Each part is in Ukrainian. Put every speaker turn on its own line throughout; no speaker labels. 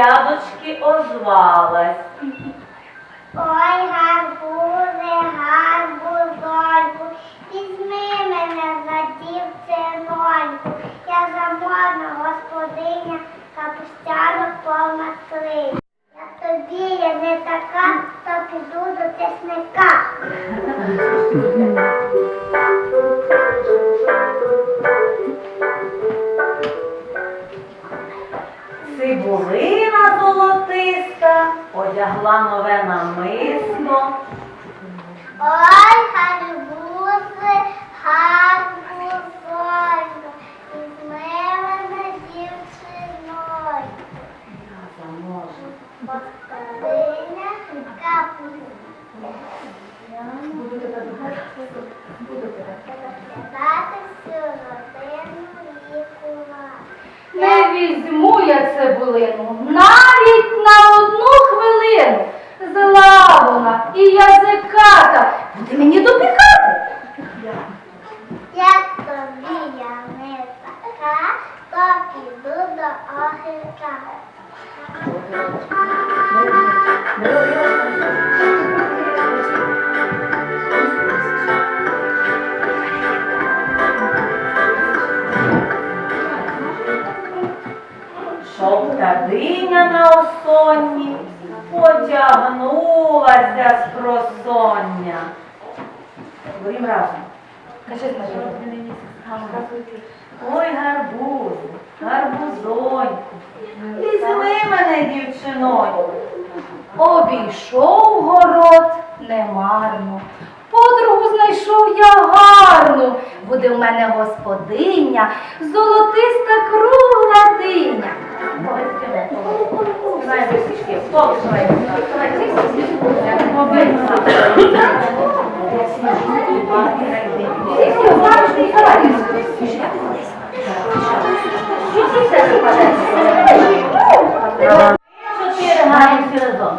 з озвалась.
Ой, гарбузи, гарбузоньку, візьми мене за дівчиноньку, я заможна господиня, капустянок повна скриня. Я тобі я не така, то піду до чесника.
Цибулина золотиста одягла нове намисло.
Ой, гарбузи, гарбузоньку,
Шовка диня на осонні потягнулася з просоння. Говорім разом. Ой, гарбуз, гарбузоньку, візьми мене, дівчиноньку.
Обійшов город немарно. Подругу знайшов я гарну. Буде в мене господиня, золотиста кругла диня.
Співай висічки, стоп, співай. Чотири граємо всі разом.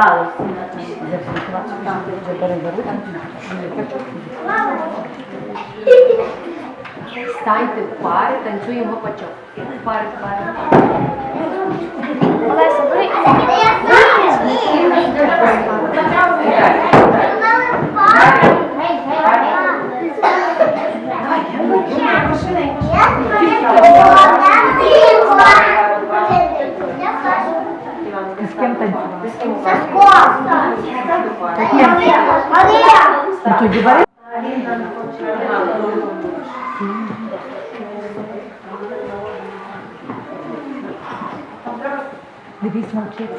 Стали всі на
Станьте в пари, танцюємо гопачок. В пари, пари.
Олеся, бери.
З ким танцювати?
Марія!
Тоді бери. Дивись, мовчить.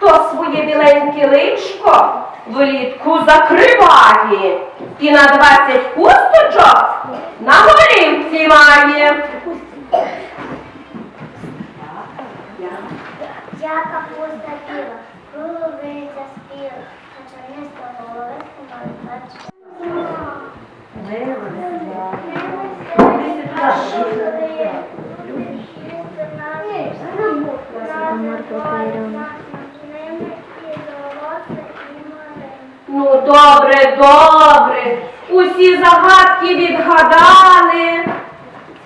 Хто своє біленьке личко влітку закриває і на двадцять кусточок на голівці має.
Я капуста біла, головиця спіла, хоча не з того лиску
Ну, добре, добре. Усі загадки відгадали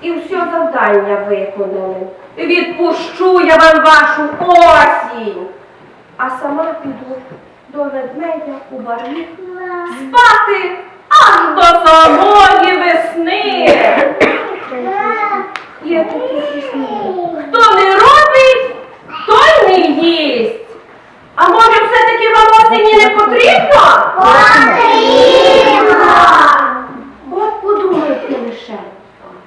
і все завдання виконали. Відпущу я вам вашу осінь. А сама піду до ведмедя у барві спати аж до самої весни. Є такі. Хто не робить, той не їсть. А може все-таки вам
осені не потрібно?
Потрібно!
От подумайте лише,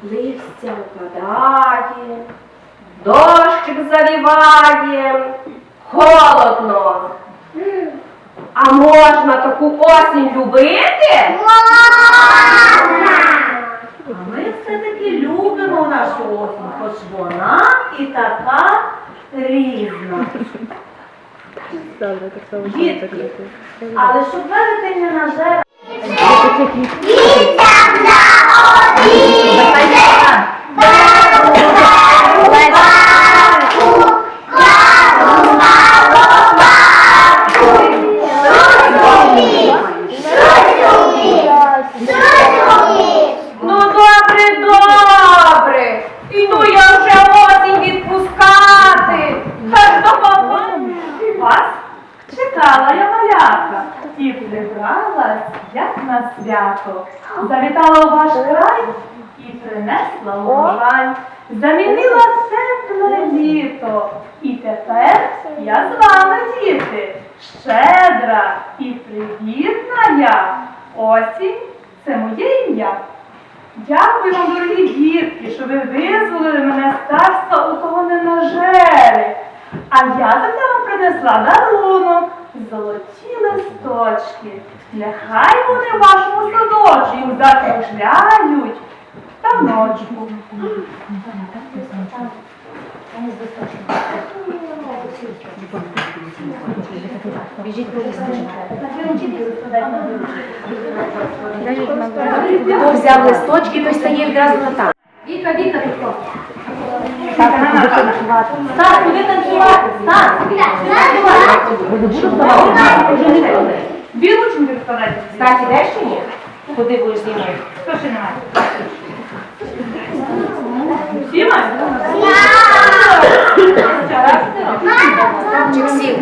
листя впадає, дощик завіває, холодно. А можна таку осінь любити?
А ми все-таки любимо нашу осінь, хоч вона і така різна. Дітки, але щоб велетень не жер...
свято. Завітала у ваш край і принесла урожай. Замінила тепле літо. І тепер я з вами, діти, щедра і привітна я. Осінь це моє ім'я. Дякую вам, дорогі дітки, що ви визволили мене з царства у того ненажери. А я за вам принесла дарунок, золоті листочки. Нехай вони в вашому садочку закружляють таночку.
Хто взяв листочки, той стає відразу на так.
Віка, Віка, ти хто?
Стас, куди танцювати? Стас,
Білочку відкладайте.
Стас, ідеш чи ні? Куди будеш зі мною?
Хто ще немає? Всі?
Ставчик сів.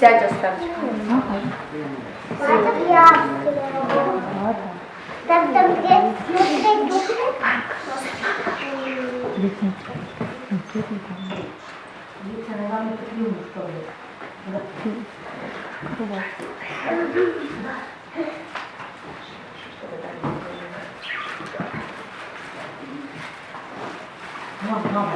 Сядь, Остапчик.
Так, там где смотреть
なんか、なん、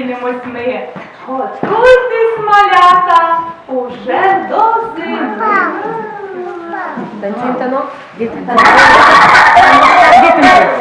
зустрінемось ми. Готуйтесь, малята, уже до зими.
Танцюй танок. Діти.
Діти.